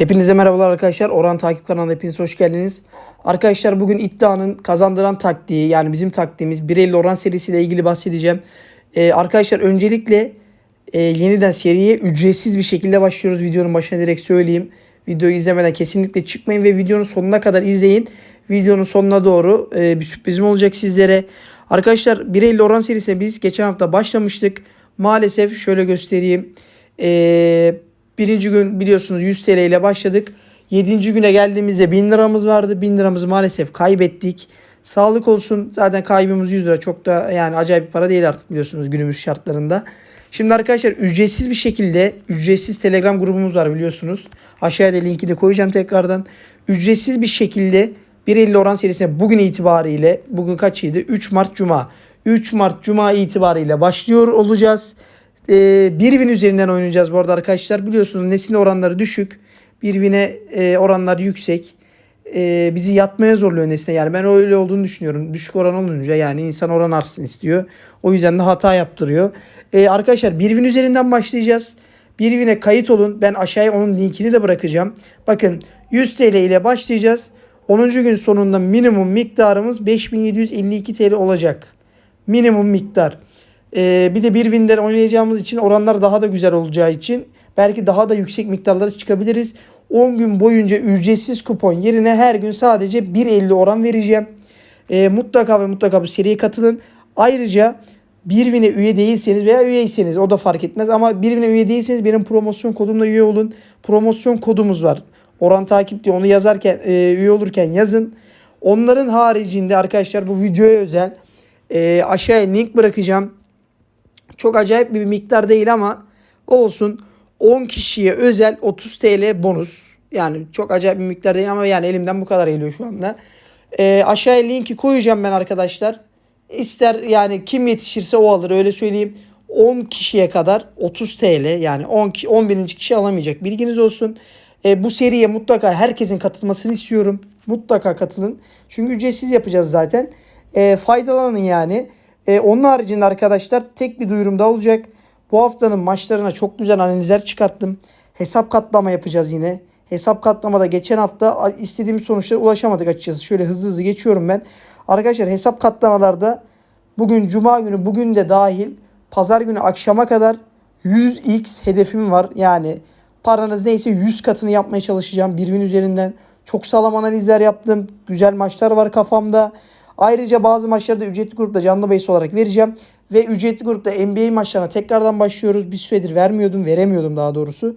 Hepinize merhabalar arkadaşlar. Oran Takip kanalına hepiniz hoş geldiniz. Arkadaşlar bugün iddianın kazandıran taktiği yani bizim taktiğimiz 1.50 oran serisiyle ilgili bahsedeceğim. Ee, arkadaşlar öncelikle e, yeniden seriye ücretsiz bir şekilde başlıyoruz. Videonun başına direkt söyleyeyim. Videoyu izlemeden kesinlikle çıkmayın ve videonun sonuna kadar izleyin. Videonun sonuna doğru e, bir sürprizim olacak sizlere. Arkadaşlar 1.50 oran serisine biz geçen hafta başlamıştık. Maalesef şöyle göstereyim. Eee Birinci gün biliyorsunuz 100 TL ile başladık. Yedinci güne geldiğimizde 1000 liramız vardı. 1000 liramızı maalesef kaybettik. Sağlık olsun. Zaten kaybımız 100 lira. Çok da yani acayip bir para değil artık biliyorsunuz günümüz şartlarında. Şimdi arkadaşlar ücretsiz bir şekilde ücretsiz Telegram grubumuz var biliyorsunuz. Aşağıya da linkini koyacağım tekrardan. Ücretsiz bir şekilde 1.50 oran serisine bugün itibariyle bugün kaçıydı? 3 Mart Cuma. 3 Mart Cuma itibariyle başlıyor olacağız. Ee, bir win üzerinden oynayacağız bu arada arkadaşlar. Biliyorsunuz nesin oranları düşük. Bir win'e e, oranlar yüksek. E, bizi yatmaya zorluyor nesine. Yani ben öyle olduğunu düşünüyorum. Düşük oran olunca yani insan oran artsın istiyor. O yüzden de hata yaptırıyor. E, arkadaşlar bir win üzerinden başlayacağız. Bir win'e kayıt olun. Ben aşağıya onun linkini de bırakacağım. Bakın 100 TL ile başlayacağız. 10. gün sonunda minimum miktarımız 5752 TL olacak. Minimum miktar. Ee, bir de bir winden oynayacağımız için oranlar daha da güzel olacağı için belki daha da yüksek miktarlara çıkabiliriz. 10 gün boyunca ücretsiz kupon yerine her gün sadece 1.50 oran vereceğim. Ee, mutlaka ve mutlaka bu seriye katılın. Ayrıca bir win'e üye değilseniz veya üyeyseniz o da fark etmez ama bir win'e üye değilseniz benim promosyon kodumla üye olun. Promosyon kodumuz var. Oran takip diye onu yazarken e, üye olurken yazın. Onların haricinde arkadaşlar bu videoya özel e, aşağıya link bırakacağım. Çok acayip bir miktar değil ama olsun 10 kişiye özel 30 TL bonus. Yani çok acayip bir miktar değil ama yani elimden bu kadar geliyor şu anda. Ee, aşağıya linki koyacağım ben arkadaşlar. İster yani kim yetişirse o alır öyle söyleyeyim. 10 kişiye kadar 30 TL yani 10 ki- 11. kişi alamayacak bilginiz olsun. Ee, bu seriye mutlaka herkesin katılmasını istiyorum. Mutlaka katılın. Çünkü ücretsiz yapacağız zaten. Ee, faydalanın yani. Ee, onun haricinde arkadaşlar tek bir duyurum da olacak. Bu haftanın maçlarına çok güzel analizler çıkarttım. Hesap katlama yapacağız yine. Hesap katlamada geçen hafta istediğimiz sonuçlara ulaşamadık açıkçası. Şöyle hızlı hızlı geçiyorum ben. Arkadaşlar hesap katlamalarda bugün cuma günü bugün de dahil pazar günü akşama kadar 100x hedefim var. Yani paranız neyse 100 katını yapmaya çalışacağım. Bir üzerinden çok sağlam analizler yaptım. Güzel maçlar var kafamda. Ayrıca bazı maçları da ücretli grupta canlı bahis olarak vereceğim. Ve ücretli grupta NBA maçlarına tekrardan başlıyoruz. Bir süredir vermiyordum, veremiyordum daha doğrusu.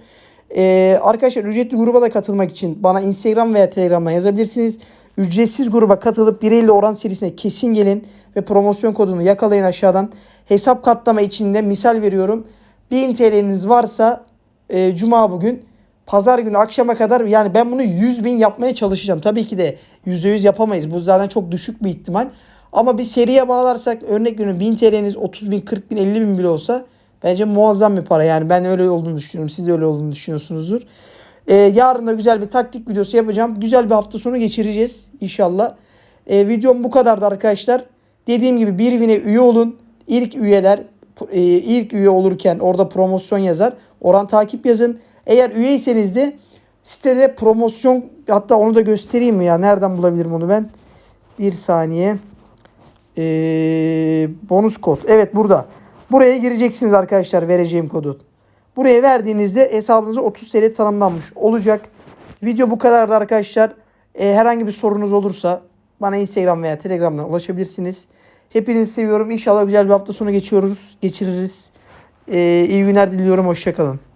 Ee, arkadaşlar ücretli gruba da katılmak için bana Instagram veya Telegram'dan yazabilirsiniz. Ücretsiz gruba katılıp 1.50 oran serisine kesin gelin ve promosyon kodunu yakalayın aşağıdan. Hesap katlama içinde misal veriyorum. 1000 TL'niz varsa e, Cuma bugün Pazar günü akşama kadar yani ben bunu 100 bin yapmaya çalışacağım. Tabii ki de %100 yapamayız. Bu zaten çok düşük bir ihtimal. Ama bir seriye bağlarsak örnek günü 1000 TL'niz 30 bin, 40 bin, 50 bin bile olsa bence muazzam bir para. Yani ben öyle olduğunu düşünüyorum. Siz de öyle olduğunu düşünüyorsunuzdur. Ee, yarın da güzel bir taktik videosu yapacağım. Güzel bir hafta sonu geçireceğiz inşallah. Ee, videom bu kadardı arkadaşlar. Dediğim gibi bir vine üye olun. İlk üyeler e, ilk üye olurken orada promosyon yazar. Oran takip yazın. Eğer üyeyseniz de sitede promosyon hatta onu da göstereyim mi ya? Nereden bulabilirim onu ben? Bir saniye. Ee, bonus kod. Evet burada. Buraya gireceksiniz arkadaşlar vereceğim kodu. Buraya verdiğinizde hesabınıza 30 TL tanımlanmış olacak. Video bu kadardı arkadaşlar. Ee, herhangi bir sorunuz olursa bana Instagram veya Telegram'dan ulaşabilirsiniz. Hepinizi seviyorum. İnşallah güzel bir hafta sonu geçiyoruz, geçiririz. Ee, iyi günler diliyorum. Hoşçakalın.